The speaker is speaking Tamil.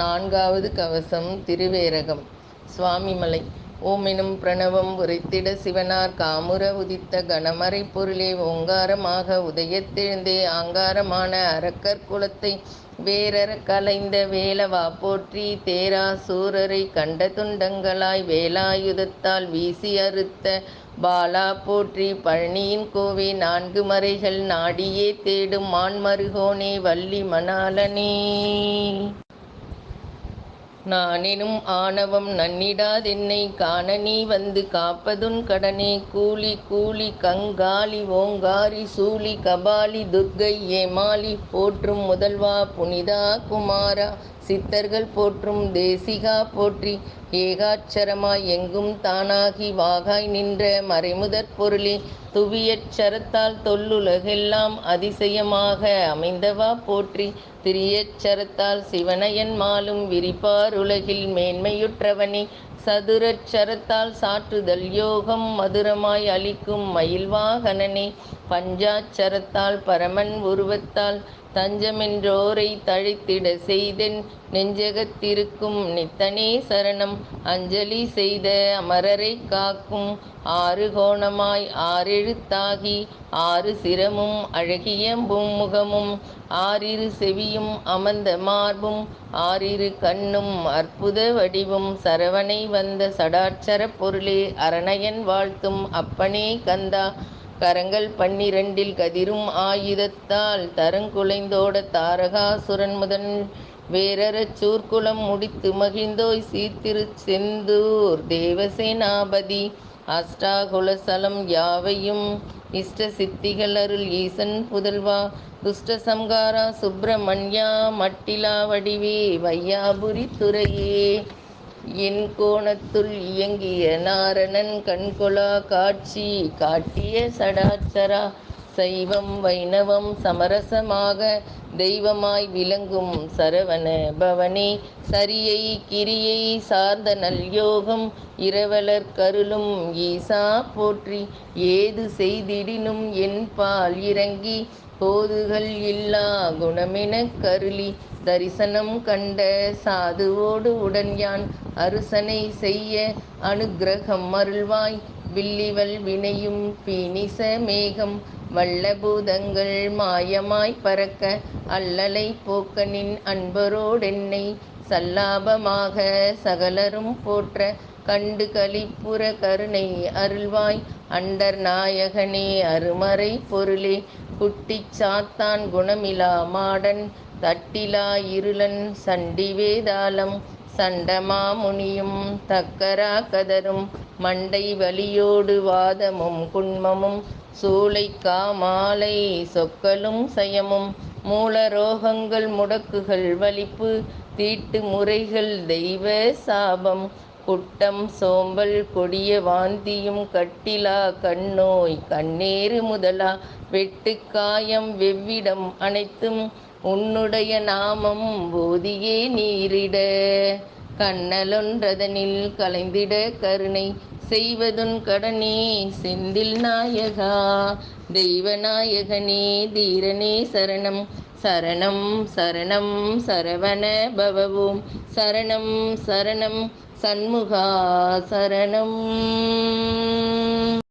நான்காவது கவசம் திருவேரகம். சுவாமிமலை. ஓமெனும் பிரணவம் உரைத்திட சிவனார் காமுற உதித்த கணமறை பொருளே ஓங்காரமாக உதயத்தெழுந்தே ஆங்காரமான அரக்கர் குலத்தை வேரற கலைந்த வேலவா போற்றி தேரா சூரரை கண்ட துண்டங்களாய் வேலாயுதத்தால் வீசி அறுத்த பாலா போற்றி பழனியின் கோவே நான்கு மறைகள் நாடியே தேடும் மான்மருகோனே வள்ளி மணாலனே. நானெனும் ஆணவம் நன்னிடாதென்னை காண நீ வந்து காப்பதுன் கடனே. கூலி கூலி கங்காளி ஓங்காரி சூலி கபாலி துர்க்கை ஏமாலி போற்றும் முதல்வா புனிதா குமாரா சித்தர்கள் போற்றும் தேசிகா போற்றி ஏகாட்சரமாய் எங்கும் தானாகி வாகாய் நின்ற மறைமுதற் பொருளே துவியச்சரத்தால் தொல்லுலகெல்லாம் அதிசயமாக அமைந்தவா போற்றி திரியச்சரத்தால் சிவனையன் மாலும் விரிப்பாருலகில் மேன்மையுற்றவனே சதுரச்சரத்தால் சாற்றுதல் யோகம் மதுரமாய் அளிக்கும் மயில்வாகனனே. பஞ்சாட்சரத்தால் பரமன் உருவத்தால் தஞ்சமென்றோரை தழைத்திட செய்தென் நெஞ்சகத்திருக்கும் நித்தனே சரணம். அஞ்சலி செய்த அமரரை காக்கும் ஆறு கோணமாய் ஆறெழுத்தாகி ஆறு சிரமும் அழகிய முகமும் ஆறிரு செவியும் அமர்ந்த மார்பும் ஆறிரு கண்ணும் அற்புத வடிவும் சரவணை வந்த சடாட்சர பொருளே அரணயன் வாழ்த்தும் அப்பனே கந்தா. கரங்கள் பன்னிரண்டில் கதிரும் ஆயுதத்தால் தரங்குலைந்தோட தாரகாசுரன் முதன் வேரறச் சூர்க்குலம் முடித்து மகிழ்ந்தோய் சீர்திரு செந்தூர் தேவசேனாபதி. அஷ்டாகுலசலம் யாவையும் இஷ்ட சித்திகள் அருள் ஈசன் புதல்வா. துஷ்ட சம்காரா சுப்பிரமணியா மட்டிலா வடிவே வையாபுரி துறையே. என் கோணத்துள் இயங்கிய நாரணன் கண்கொளா காட்சி காட்டிய சடாச்சரா சைவம் வைணவம் சமரசமாக தெய்வமாய் விளங்கும் சரவண பவனே சரியை கிரியை சார்ந்த நல்யோகம் இரவலர் கருளும் ஈசா போற்றி ஏது செய்திடினும் என் பால் இறங்கி போதுகள் இல்லா குணமெனக் கருளி தரிசனம் கண்ட சாதுவோடு உடன் யான் அருசனை செய்ய அனுக்கிரகம் அருள்வாய். வில்லிவல் வினையும் பீனிச மேகம் வல்லபூதங்கள் மாயமாய் பறக்க அல்லலை போக்கனின் அன்பரோடென்னை சல்லாபமாக சகலரும் போற்ற கண்டு கலிப்புற கருணை அருள்வாய். அண்டர் நாயகனே அருமறை பொருளே குட்டிச் சாத்தான் குணமிலா மாடன் தட்டிலா இருளன் சண்டி வேதாளம் சண்டமாமுனியும் தக்கரா கதரும் மண்டை வலியோடு வாதமும் குண்மமும் சூளை காமாலை சொக்கலும் சயமும் மூலரோகங்கள் முடக்குகள் வலிப்பு தீட்டு முறைகள் தெய்வ சாபம் குட்டம் சோம்பல் கொடிய வாந்தியும் கட்டிலா கண்ணோய் கண்ணேறு முதலா வெட்டுக்காயம் வெவ்விடம் அனைத்தும் உன்னுடைய நாமம் போதியே நீரிட. கண்ணலொன்றதனில் கலைந்திட கருணை செய்வதுன் கடனே செந்தில் நாயகா. தெய்வநாயகனே தீரனே சரணம். சரணம் சரணம் சரவண பவவும். சரணம் சரணம் சண்முகா சரணம்.